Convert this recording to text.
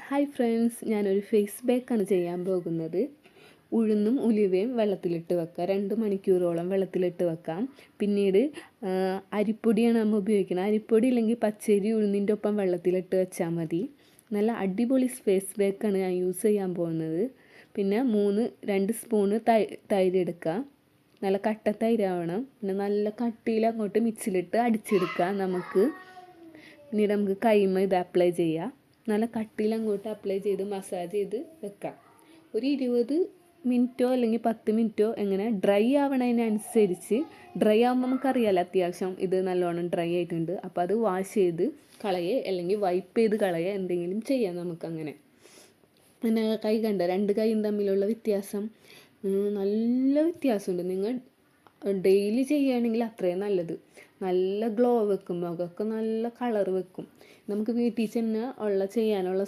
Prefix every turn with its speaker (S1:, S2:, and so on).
S1: Hi friends ഞാനൊരു face പാക്കാണ് ചെയ്യാൻ പോകുന്നത്. ഉഴുന്നും ഉലുവയും വെള്ളത്തിലിട്ട് വെക്കുക രണ്ട് മണിക്കൂറോളം വെള്ളത്തിലിട്ട് വെക്കാം. പിന്നീട് അരിപ്പൊടിയാണ് നമ്മൾ ഉപയോഗിക്കുന്നത്. അരിപ്പൊടി ഇല്ലെങ്കിൽ പച്ചരി ഉഴുന്നിന്റെ ഒപ്പം വെള്ളത്തിലിട്ട് വെച്ചാൽ മതി. നല്ല അടിപൊളി ഫേസ് പാക്കാണ് ഞാൻ യൂസ് ചെയ്യാൻ പോകുന്നത്. പിന്നെ മൂന്ന് രണ്ട് സ്പൂണ് തൈ തൈര് എടുക്കുക നല്ല കട്ട തൈരാവണം പിന്നെ നല്ല കട്ടിയിൽ അങ്ങോട്ട് മിച്ചിലിട്ട് അടിച്ചെടുക്കുക നമുക്ക്. പിന്നീട് നമുക്ക് കൈമ ഇത് അപ്ലൈ ചെയ്യാം. നല്ല കട്ടിയിൽ അങ്ങോട്ട് അപ്ലൈ ചെയ്ത് മസാജ് ചെയ്ത് വെക്കാം. ഒരു ഇരുപത് മിനിറ്റോ അല്ലെങ്കിൽ പത്ത് മിനിറ്റോ എങ്ങനെ ഡ്രൈ ആവണതിനനുസരിച്ച് ഡ്രൈ ആകുമ്പോൾ നമുക്കറിയാമല്ലോ അത്യാവശ്യം ഇത് നല്ലോണം ഡ്രൈ ആയിട്ടുണ്ട്. അപ്പോൾ അത് വാഷ് ചെയ്ത് കളയേ അല്ലെങ്കിൽ വൈപ്പ് ചെയ്ത് കളയേ എന്തെങ്കിലും ചെയ്യാം നമുക്കങ്ങനെ. പിന്നെ കൈ കണ്ട? രണ്ട് കൈയും തമ്മിലുള്ള വ്യത്യാസം. നല്ല വ്യത്യാസമുണ്ട്. നിങ്ങൾ ഡെയിലി ചെയ്യുകയാണെങ്കിൽ അത്രയും നല്ലത്. നല്ല ഗ്ലോ വെക്കും മുഖമൊക്കെ നല്ല കളർ വെക്കും. നമുക്ക് വീട്ടിൽ ചെന്ന് ഉള്ള ചെയ്യാനുള്ള